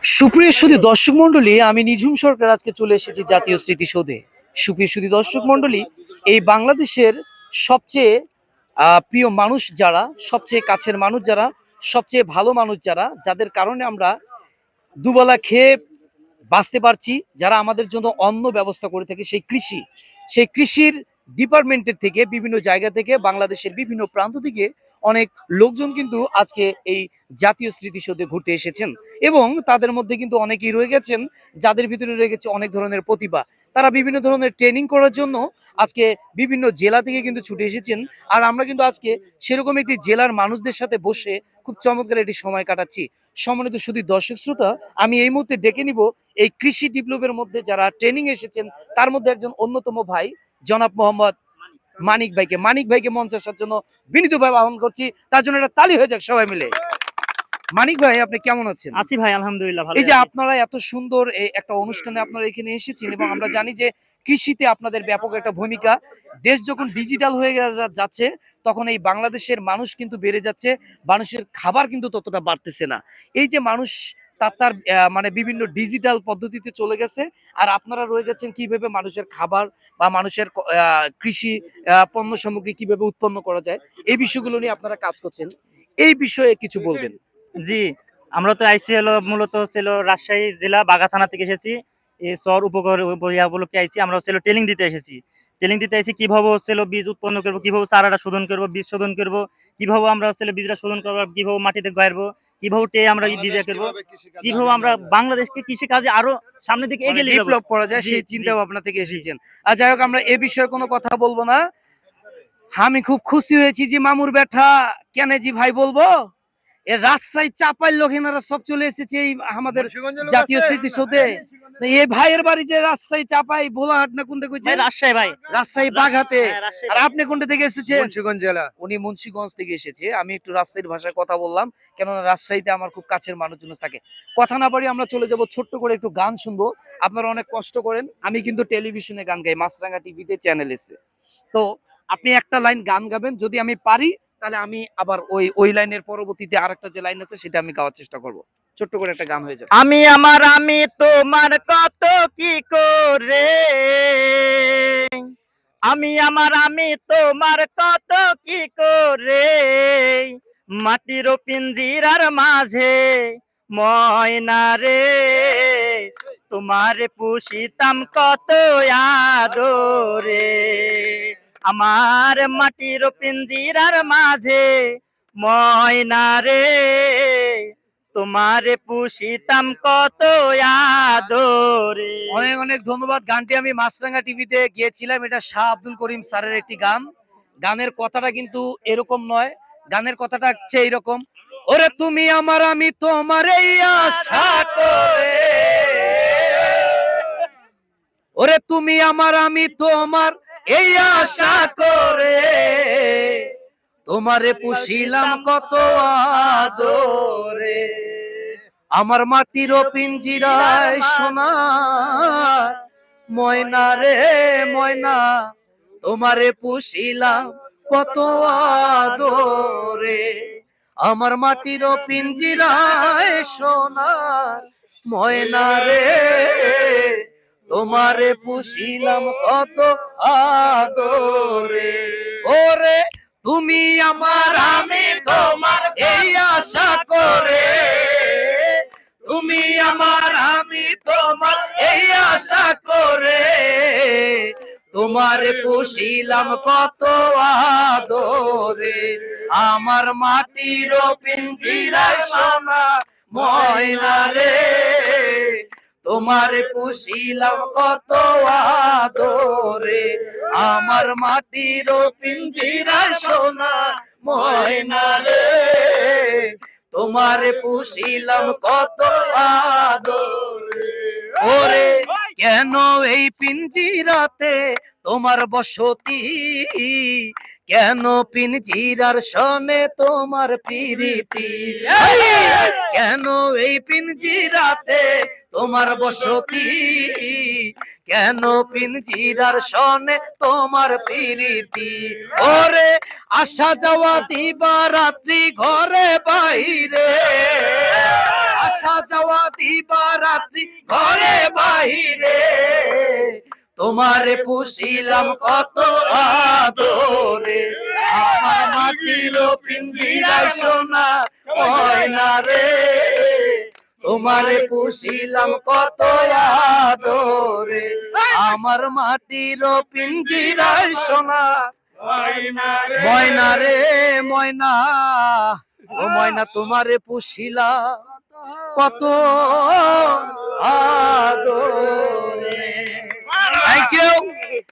সুপ্রিয় সুদী দর্শক মন্ডলী আমি নিঝুম সরকার আজকে চলে এসেছি জাতীয় স্মৃতিসৌধে। সুপ্রিয় সুদী দর্শক মন্ডলী এই বাংলাদেশের সবচেয়ে প্রিয় মানুষ যারা, সবচেয়ে কাছের মানুষ যারা, সবচেয়ে ভালো মানুষ যারা, যাদের কারণে আমরা দুবেলা খেয়ে বাঁচতে পারছি, যারা আমাদের জন্য অন্ন ব্যবস্থা করে থাকে, সেই কৃষি। সেই কৃষির ডিপার্টমেন্টের থেকে বিভিন্ন জায়গা থেকে বাংলাদেশের বিভিন্ন প্রান্ত থেকে অনেক লোকজন কিন্তু আজকে এই জাতীয় স্মৃতিসৌধে ঘুরতে এসেছেন এবং তাদের মধ্যে কিন্তু অনেকেই রয়ে গেছেন, যাদের ভিতরে রয়ে গেছে অনেক ধরনের প্রতিভা। তারা বিভিন্ন ধরনের ট্রেনিং করার জন্য আজকে বিভিন্ন জেলা থেকে কিন্তু ছুটে এসেছেন। আর আমরা কিন্তু আজকে সেরকম একটি জেলার মানুষদের সাথে বসে খুব চমৎকার একটি সময় কাটাচ্ছি। সম্মানিত শুধু দর্শক শ্রোতা, আমি এই মুহূর্তে ডেকে নিব এই কৃষি ডিপ্লোমের মধ্যে যারা ট্রেনিং এসেছেন, তার মধ্যে একজন অন্যতম ভাই। জনাব মোহাম্মদ মানিক ভাইকে। মানিক ভাইকে মঞ্চে আসার জন্য বিনীতভাবে আহ্বান করছি। তার জন্য একটা তালি হয়ে যাক সবাই মিলে। মানিক ভাই আপনি কেমন আছেন? আছি ভাই আলহামদুলিল্লাহ ভালো এই যে আপনারা এত সুন্দর এই একটা অনুষ্ঠানে আপনারা এখানে এসেছেন এবং আমরা জানি যে কৃষিতে আপনাদের ব্যাপক একটা ভূমিকা। দেশ যখন ডিজিটাল হয়ে যাচ্ছে তখন এই বাংলাদেশের মানুষ কিন্তু বেড়ে যাচ্ছে। মানুষের খাবার কিন্তু ততটা বাড়তেছে না। এই যে মানুষ তার তার মানে বিভিন্ন ডিজিটাল পদ্ধতিতে চলে গেছে। আর আপনারা রয়ে গেছেন কীভাবে মানুষের খাবার বা মানুষের কৃষি পণ্য সামগ্রী কীভাবে উৎপন্ন করা যায়, এই বিষয়গুলো নিয়ে আপনারা কাজ করছেন। এই বিষয়ে কিছু বলবেন। জি, আমরা তো আইসি হলো মূলত ছিল রাজশাহী জেলা বাগা থানা থেকে এসেছি। এই চর উপকর উপলক্ষে আইসি, আমরা হচ্ছিল ট্রেনিং দিতে এসেছি। ট্রেনিং দিতে আইসি কীভাবে হচ্ছিল বীজ উৎপন্ন করব, কীভাবে চারাটা শোধন করব, বীজ শোধন করব, কীভাবে আমরা হচ্ছিল বীজটা শোধন করব, কীভাবে মাটিতে গাড়বো কীভাবে আমরা ডিজাইন করব? কীভাবে আমরা বাংলাদেশকে কৃষি কাজে আরও সামনের দিকে এগিয়ে ডেভেলপ করা যায় সেই চিন্তা ভাবনা থেকে এসেছেন। আর যাই হোক আমরা এ বিষয়ে কোনো কথা বলব না। আমি খুব খুশি হয়েছি যে মামুর ব্যাঠা কেন জি ভাই বলব? এ রাজশাহী চাপাইল লোক এনারা সব চলে এসেছে এই আমাদের জাতীয় স্মৃতিসৌধে। এই ভাইয়ের বাড়ি যে রাজশাহী চাপাই ভোলাহাট না কোনটা কইছে রাজশাহী ভাই। রাজশাহী বাঘাতে। হ্যাঁ, আর আপনি কোনটা থেকে এসেছেন? মুন্সিগঞ্জ জেলা। উনি মুন্সিগঞ্জ থেকে এসেছে। আমি একটু রাজশাহীর ভাষায় কথা বললাম কেননা রাজশাহীতে আমার খুব কাছের মানুষজন থাকে। কথা না পারি আমরা চলে যাব ছোট্ট করে একটু গান শুনব। আপনারা অনেক কষ্ট করেন। আমি কিন্তু টেলিভিশনে গান গাই মাছরাঙ্গা টিভিতে চ্যানেল এসে। তো আপনি একটা লাইন গান গাবেন যদি আমি পারি তাহলে আমি আবার ওই ওই লাইনের পরবর্তীতে আরেকটা যে লাইন আছে সেটা আমি গাওয়ার চেষ্টা করব। ছোট্ট করে একটা গান হয়ে যাবে। আমি আমার, আমি তোমার কত কি করে? আমি আমার, আমি তোমার কত কি করে? মাটির পিঞ্জিরার মাঝে ময়না রে, তোমার পুষিতাম কত আদরে। আমার মাটির পিঞ্জিরার মাঝে ময়না রে তোমারে পুষিতাম কত আদরে। অনেক অনেক ধন্যবাদ। গানটি আমি মাছরাঙ্গা টিভিতে গিয়েছিলাম। এটা শাহ আব্দুল করিম স্যারের একটি গান। গানের কথাটা কিন্তু এরকম নয়। গানের কথাটা হচ্ছে এইরকম, ওরে তুমি আমার, আমি তোমার এই আশা করে। ওরে তুমি আমার, আমি তোমার এই আশা করে তোমারে পুষিলাম কত আদরে। আমার মাটির পিঞ্জিরায় সোনার ময়না রে ময়না, তোমারে পুষিলাম কত আদরে। আমার মাটির পিঞ্জিরায় সোনা ময়না রে তোমারে পুষিলাম কত আদরে। ওরে, তুমি আমার, আমি তোমার এই আশা করে। তুমি আমার, আমি তোমার এই আশা করে। তোমার পুষিলাম কত আদরে। আমার মাটির পিঞ্জিরায় সোনা ময়না রে। তোমার পুষিলাম কত আদরে, আমার মাটির পিঞ্জিরায় সোনা ময়না রে। তোমার পুষিলাম কত আদরে কেন এই পিঞ্জিরাতে তোমার বসতি? কেন পিঞ্জিরার সনে তোমার প্রীতি? এই পিঞ্জিরাতে তোমার বসতি? কেন পিঞ্জিরার সনে তোমার ওরে, আসা যাওয়া দিবা রাত্রি ঘরে বাইরে। আসা যাওয়া দিবা রাত্রি ঘরে বাহিরে তোমারে পুষিলাম কত আদরে। আমার মাটির পিঞ্জিরায় সোনা ময়না রে। তোমারে পুষিলাম কত আদরে। আমার মাটির পিঞ্জিরায় সোনা ময়না রে ময়না। ও ময়না তোমারে পুষিলা কত আদরে। Thank you